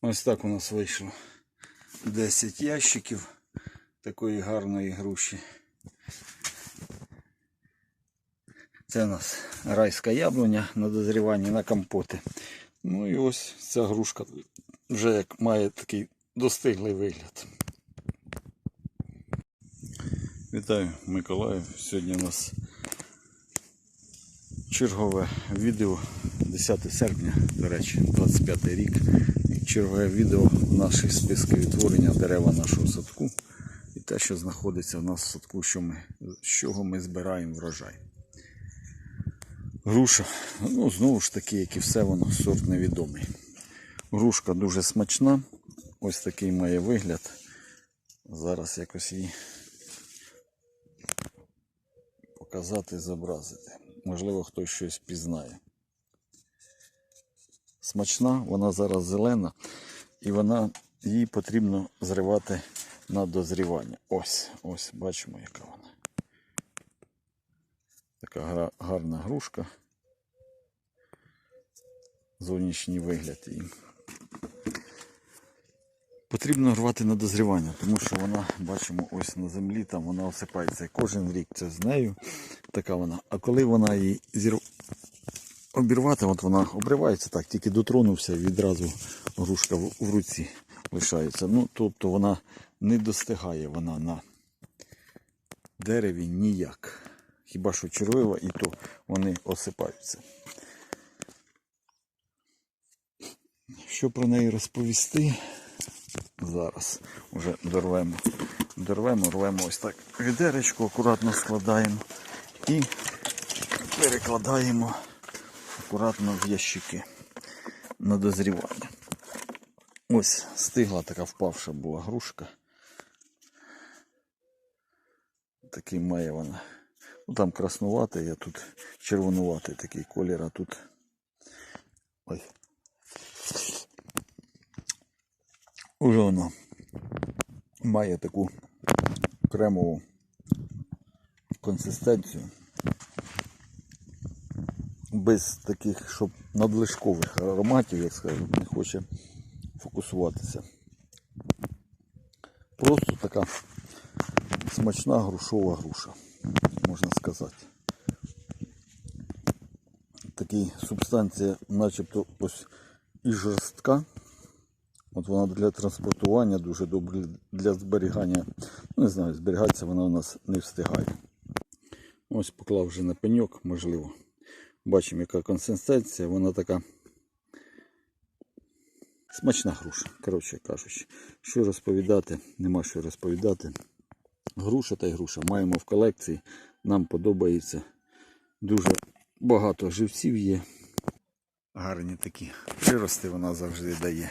Ось так у нас вийшло 10 ящиків такої гарної груші. Це у нас райська яблуня на дозріванні на компоти. Ну і ось ця грушка вже як має такий достиглий вигляд. Вітаю, Миколаїв. Сьогодні у нас чергове відео 10 серпня, до речі, 25 рік. Чергове відео в нашій списку відтворення дерева нашого садку. І те, що знаходиться в нас в садку, що ми, з чого ми збираємо врожай. Груша, ну знову ж таки, як і все воно, сорт невідомий. Грушка дуже смачна. Ось такий має вигляд. Зараз якось її показати, зобразити. Можливо, хтось щось пізнає. Смачна, вона зараз зелена, і вона, її потрібно зривати на дозрівання. Ось, ось, бачимо, яка вона. Така гарна грушка. Зовнішній вигляд її. Потрібно рвати на дозрівання, тому що вона, бачимо, ось на землі, там вона осипається. Кожен рік це з нею така вона. А коли вона її зір... обірвати, от вона обривається так, тільки дотронувся, відразу грушка в, в руці лишається. Ну, тобто вона не достигає вона на дереві ніяк. Хіба що червива, і то вони осипаються. Що про неї розповісти? Зараз вже дорвемо. Дорвемо, рвемо ось так відеречко, акуратно складаємо і перекладаємо акуратно в ящики на дозрівання. Ось стигла така впавша була грушка. Такий має вона. Ну там краснуватий, а тут червонуватий такий колір, а тут. Ось. Уже воно має таку кремову консистенцію. Без таких, щоб надлишкових ароматів, як скажу, не хоче фокусуватися. Просто така смачна грушова груша, можна сказати. Такий субстанція, начебто ось і жорстка. От вона для транспортування дуже добре для зберігання. Ну, не знаю, зберігатися вона у нас не встигає. Ось поклав вже на пеньок, можливо. Бачимо, яка консистенція, вона така смачна груша, коротше кажучи. Що розповідати, нема що розповідати. Груша та й груша. Маємо в колекції. Нам подобається. Дуже багато живців є. Гарні такі прирости вона завжди дає.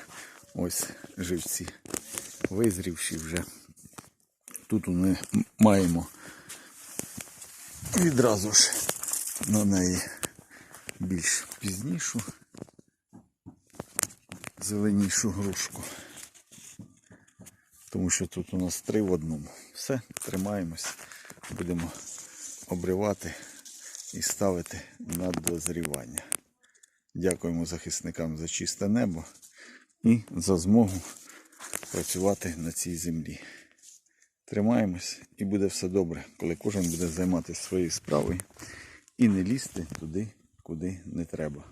Ось живці. Визрівші вже. Тут ми маємо відразу ж на неї більш пізнішу, зеленішу грушку. Тому що тут у нас три в одному. Все, тримаємось, будемо обривати і ставити на дозрівання. Дякуємо захисникам за чисте небо і за змогу працювати на цій землі. Тримаємось і буде все добре, коли кожен буде займатися своєю справою і не лізти туди, куди не треба.